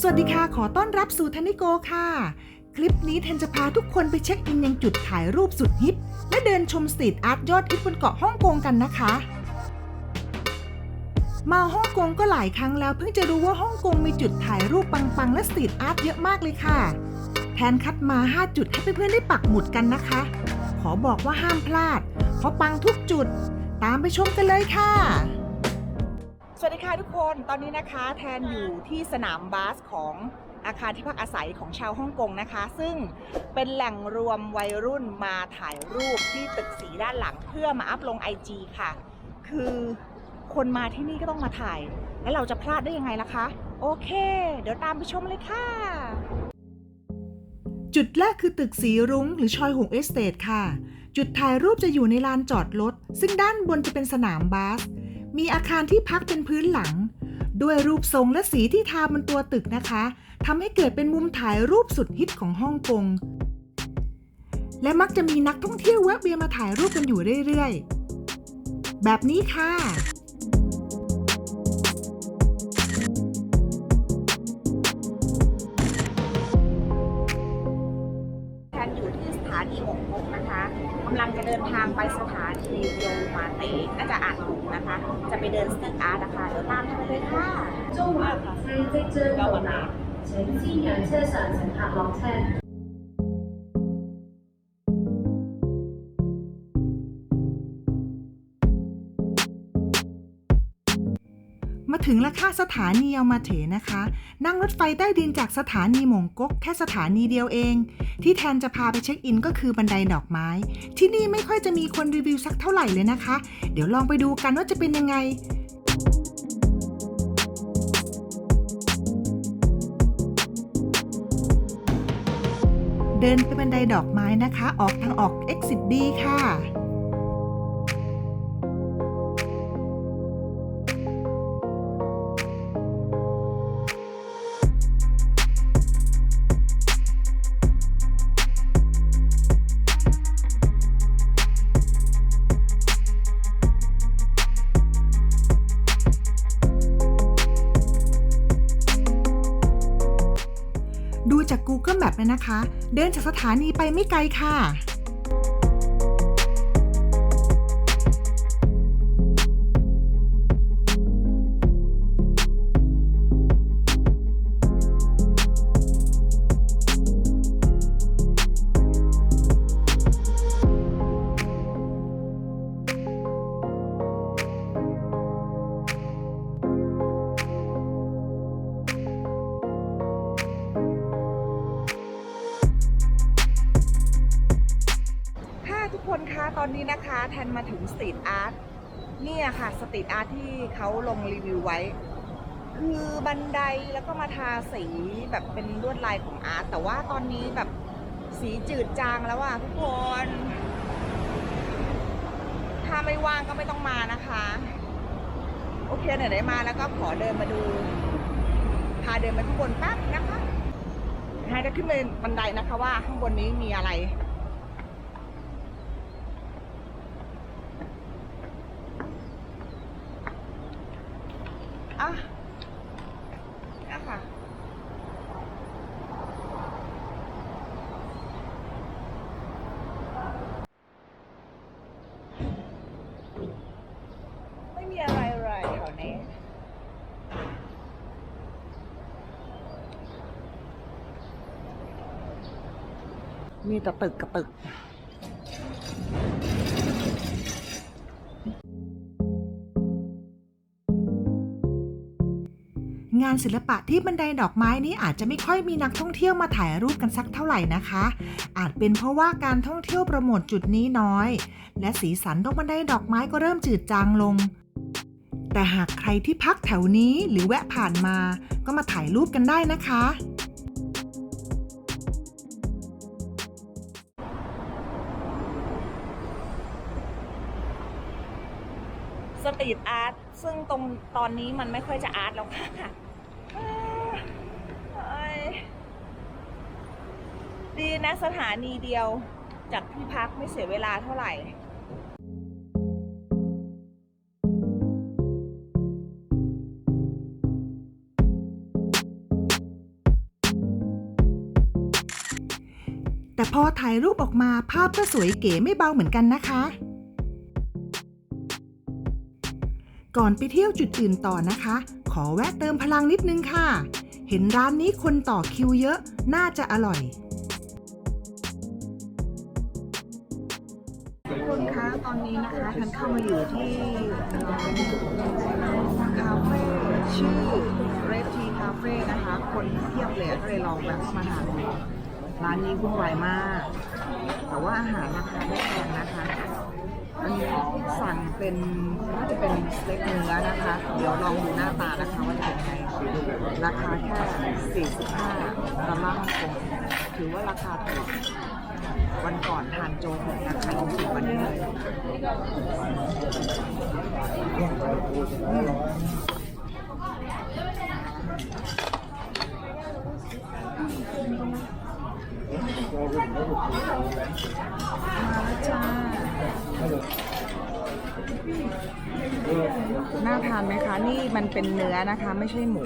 สวัสดีค่ะ ขอต้อนรับสู่ทันิโกค่ะ คลิปนี้แทนจะพาทุกคนไปเช็คอินยังจุดถ่ายรูปสุดฮิปและเดินชมสตรีทอาร์ตยอดฮิตบนเกาะฮ่องกงกันนะคะ มาฮ่องกงก็หลายครั้งแล้วเพิ่งจะรู้ว่าฮ่องกงมีจุดถ่ายรูปปังๆ และสตรีทอาร์ตเยอะมากเลยค่ะ แทนคัดมา 5 จุดให้เพื่อนๆได้ปักหมุดกันนะคะ ขอบอกว่าห้ามพลาด เพราะปังทุกจุด ตามไปชมกันเลยค่ะ สวัสดีค่ะทุกคนตอนนี้นะคะแทนอยู่ที่สนามบาสของอาคารที่พักอาศัยของชาวฮ่องกงนะคะ ซึ่งเป็นแหล่งรวมวัยรุ่นมาถ่ายรูปที่ตึกสีด้านหลัง เพื่อมาอัพลง IG ค่ะ คือคนมาที่นี่ก็ต้องมาถ่าย แล้วเราจะพลาดได้ยังไงล่ะคะ โอเค เดี๋ยวตามไปชมเลยค่ะ จุดแรกคือตึกสีรุ้งหรือชอยหงเอสเตทค่ะ จุดถ่ายรูปจะอยู่ในลานจอดรถซึ่งด้านบนจะเป็นสนามบาส มีอาคารที่พักเป็นพื้นหลัง ด้วยรูปทรงและสีที่ทาบนตัวตึกนะคะทำให้เกิดเป็นมุมถ่ายรูปสุดฮิตของฮ่องกง และมักจะมีนักท่องเที่ยวแวะเวียนมาถ่ายรูปกันอยู่เรื่อยๆ แบบนี้ค่ะ ยมาเตะน่าจะอ่านถูกนะคะ จะไปเดินสตรีทอาร์ตนะคะเดี๋ยวตามไปเลยค่ะ 中华咖啡即将到达，请先让车上乘客落车。 ถึงแล้วค่ะสถานีเอามาเถนะคะ นั่งรถไฟใต้ดินจากสถานีหมงก๊กแค่สถานีเดียวเอง ที่แทนจะพาไปเช็คอินก็คือบันไดดอกไม้ ที่นี่ไม่ค่อยจะมีคนรีวิวสักเท่าไหร่เลยนะคะ เดี๋ยวลองไปดูกันว่าจะเป็นยังไงเดินไปบันไดดอกไม้นะคะ ออกทางออก exit B ค่ะ ดูจาก Google Map เลยนะคะ เดินจากสถานีไปไม่ไกลค่ะค่ะ นมาถึงสตรีทอาร์ตเนี่ยค่ะสตรีทอาร์ตที่เขาลงรีวิวไว้ คือบันไดแล้วก็มาทาสีแบบเป็นลวดลายของอาร์ตแต่ว่าตอนนี้แบบสีจืดจางแล้วอะทุกคน ถ้าไม่ว่างก็ไม่ต้องมานะคะ โอเคไหนๆมาแล้วก็ขอเดินมาดู พาเดินไปข้างบนแป๊บนะคะให้จะขึ้นไปบันไดนะคะว่าข้างบนนี้มีอะไร อะนี่ค่ะไม่มีอะไรเลยแถวนี้มีแต่ตึกกับตึกานศิลปะที่บันไดดอกไม้นี้อาจจะไม่ค่อยมีนักท่องเที่ยวมาถ่ายรูปกันสักเท่าไหร่นะคะ อาจเป็นเพราะว่าการท่องเที่ยวโปรโมทจุดนี้น้อย และสีสันตรงบันไดดอกไม้ก็เริ่มจืดจางลง แต่หากใครที่พักแถวนี้หรือแวะผ่านมา ก็มาถ่ายรูปกันได้นะคะสตรีทอาร์ตซึ่งตรงตอนนี้มันไม่ค่อยจะอาร์ตแล้วค่ะ ดีนะสถานีเดียวจากที่พักไม่เสียเวลาเท่าไหร่แต่พอถ่ายรูปออกมาภาพก็สวยเก๋ไม่เบาเหมือนกันนะคะ ก่อนไปเที่ยวจุดอื่นต่อนะคะ ขอแวะเติมพลังนิดนึงค่ะ เห็นร้านนี้คนต่อคิวเยอะ น่าจะอร่อยทุกคนคะตอนนี้นะคะทันเข้ามาอยู่ที่คาเฟ่ชื่อ Red Tea Cafe นะคะ คนเทียบเลยก็เลยลองแวะมาทานร้านนี้วุ่นวายมาก แต่ว่าอาหารราคาไม่แพงนะคะ สั่งเป็นน่าจะเป็นสเต็กเนื้อนะคะ เดี๋ยวลองดูหน้าตานะคะว่าจะเป็นไงราคาแค่45ดอลลาร์ฮ่องกงถือว่าราคาถูกวันก่อนทานโจ๊กเนี่ยราคายังสูงกว่านี้เลยมมาแล้วจ้า น่าทานไหมคะ นี่มันเป็นเนื้อนะคะ ไม่ใช่หมู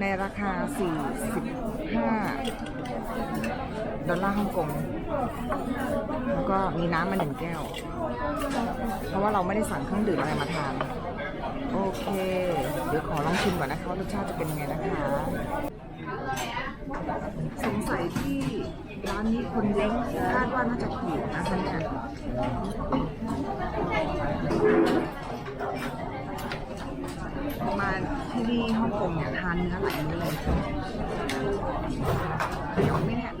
ในราคา 45 ดอลลาร์ฮ่องกง แล้วก็มีน้ำมาหนึ่งแก้ว เพราะว่าเราไม่ได้สั่งเครื่องดื่มอะไรมาทาน โอเค เดี๋ยวขอลองชิมก่อนนะคะว่ารสชาติจะเป็นยังไงนะคะ สงสัยที่ ร้านนี้คนเยอะคาดว่าน่าจะถูกนะคะเนี่ยมาที่นี่ฮ่องกงเนี่ยทานเนื้อหลายมื้อเลยเดี๋ยวไหมเนี่ย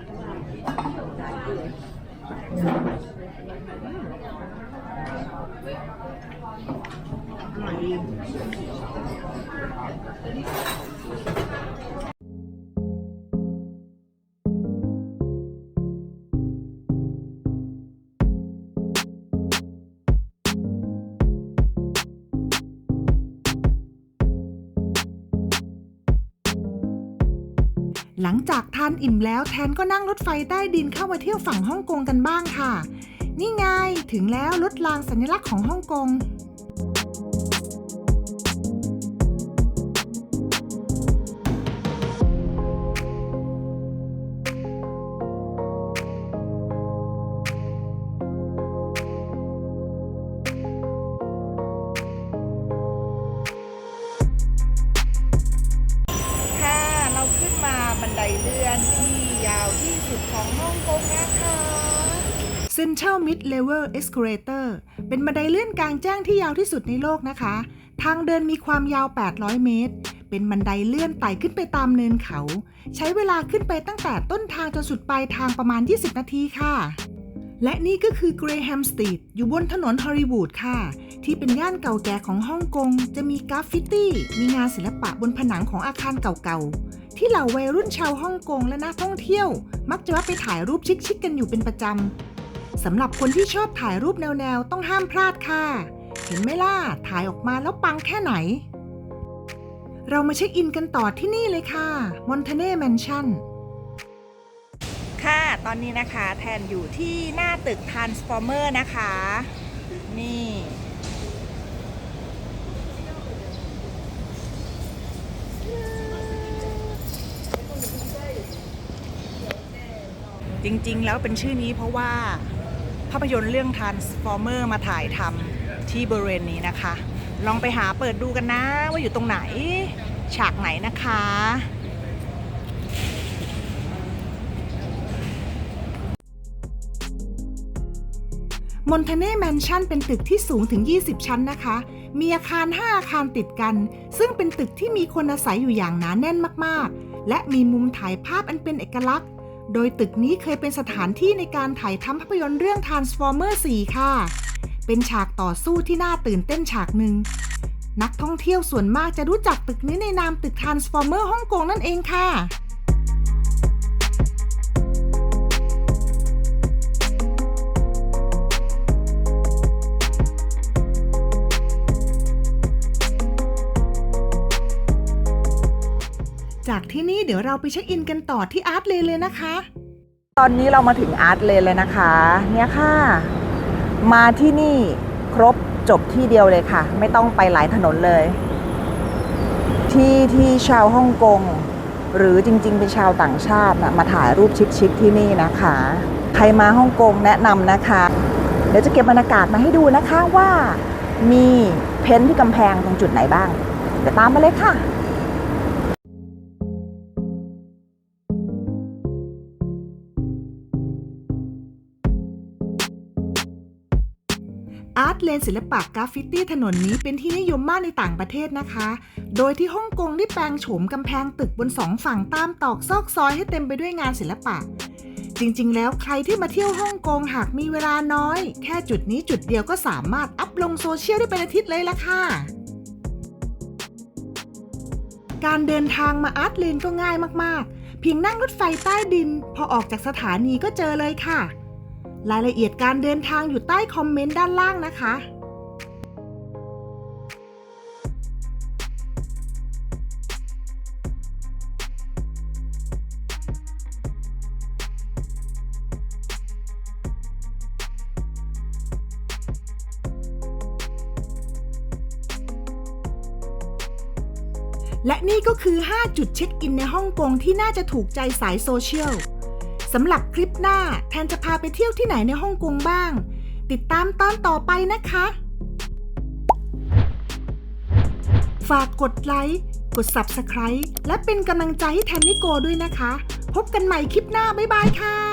อร่อยดี หลังจากทานอิ่มแล้วแทนก็นั่งรถไฟใต้ดินเข้ามาเที่ยวฝั่งฮ่องกงกันบ้างค่ะ นี่ไงถึงแล้วรถรางสัญลักษณ์ของฮ่องกง Central Mid Level Escalator เป็นบันไดเลื่อนกลางแจ้งที่ยาวที่สุดในโลกนะคะ ทางเดินมีความยาว 800 เมตร เป็นบันไดเลื่อนไต่ขึ้นไปตามเนินเขา ใช้เวลาขึ้นไปตั้งแต่ต้นทางจนสุดปลายทางประมาณ 20 นาทีค่ะ และนี่ก็คือ Graham Street อยู่บนถนนฮอลลีวูดค่ะ ที่เป็นย่านเก่าแก่ของฮ่องกง จะมีกราฟฟิตี้ มีงานศิลปะบนผนังของอาคารเก่าๆ ที่เหล่าวัยรุ่นชาวฮ่องกงและนักท่องเที่ยว มักจะแวะไปถ่ายรูปชิคๆกันอยู่เป็นประจำ สำหรับคนที่ชอบถ่ายรูปแนวๆ ต้องห้ามพลาดค่ะ เห็นไหมล่ะ ถ่ายออกมาแล้วปังแค่ไหน เรามาเช็คอินกันต่อที่นี่เลยค่ะมอนเทเน่แมนชั่นค่ะ ตอนนี้นะคะ แทนอยู่ที่หน้าตึก Transformer นะคะ นี่ จริงๆ แล้วเป็นชื่อนี้เพราะว่า ภาพยนตร์เรื่อง Transformer มาถ่ายทำที่บริเวณนี้นะคะ ลองไปหาเปิดดูกันนะว่าอยู่ตรงไหน ฉากไหนนะคะ มอนเทเน่แมนชั่นเป็นตึกที่สูงถึง 20 ชั้นนะคะ มีอาคาร 5 อาคารติดกัน ซึ่งเป็นตึกที่มีคนอาศัยอยู่อย่างหนาแน่นมาก ๆ และมีมุมถ่ายภาพอันเป็นเอกลักษณ์ โดยตึกนี้เคยเป็นสถานที่ในการถ่ายทำภาพยนตร์เรื่อง Transformer 4 ค่ะ เป็นฉากต่อสู้ที่น่าตื่นเต้นฉากหนึ่ง นักท่องเที่ยวส่วนมากจะรู้จักตึกนี้ในนามตึก Transformer ฮ่องกงนั่นเองค่ะ ที่นี่เดี๋ยวเราไปเช็คอินกันต่อที่อาร์ตเลเลยนะคะ ตอนนี้เรามาถึงอาร์ตเลนเลยนะคะ เนี่ยค่ะ มาที่นี่ครบจบที่เดียวเลยค่ะ ไม่ต้องไปหลายถนนเลย ที่ที่ชาวฮ่องกงหรือจริง ๆ เป็นชาวต่างชาติมาถ่ายรูปชิคๆที่นี่นะคะ ใครมาฮ่องกงแนะนำนะคะ เดี๋ยวจะเก็บบรรยากาศมาให้ดูนะคะว่ามีเพ้นท์ที่กำแพงตรงจุดไหนบ้าง เดี๋ยวตามมาเลยค่ะ เลนศิลปะกราฟฟิตี้ถนนนี้เป็นที่นิยมมากในต่างประเทศนะคะ โดยที่ฮ่องกงได้แปลงโฉมกำแพงตึกบนสองฝั่งตามตอกซอกซอยให้เต็มไปด้วยงานศิลปะ จริงๆ แล้วใครที่มาเที่ยวฮ่องกงหากมีเวลาน้อย แค่จุดนี้จุดเดียวก็สามารถอัพลงโซเชียลได้เป็นอาทิตย์เลยละค่ะการเดินทางมาอาร์ตเลนก็ง่ายมากๆ เพียงนั่งรถไฟใต้ดิน พอออกจากสถานีก็เจอเลยค่ะ รายละเอียดการเดินทางอยู่ใต้คอมเมนต์ด้านล่างนะคะ และนี่ก็คือ 5 จุดเช็คอินในฮ่องกงที่น่าจะถูกใจสายโซเชียล สำหรับคลิปหน้าแทนจะพาไปเที่ยวที่ไหนในฮ่องกงบ้าง ติดตามตอนต่อไปนะคะ ฝากกดไลค์ กด Subscribe และเป็นกำลังใจให้แทนนิโกด้วยนะคะ พบกันใหม่คลิปหน้า บ๊ายบายค่ะ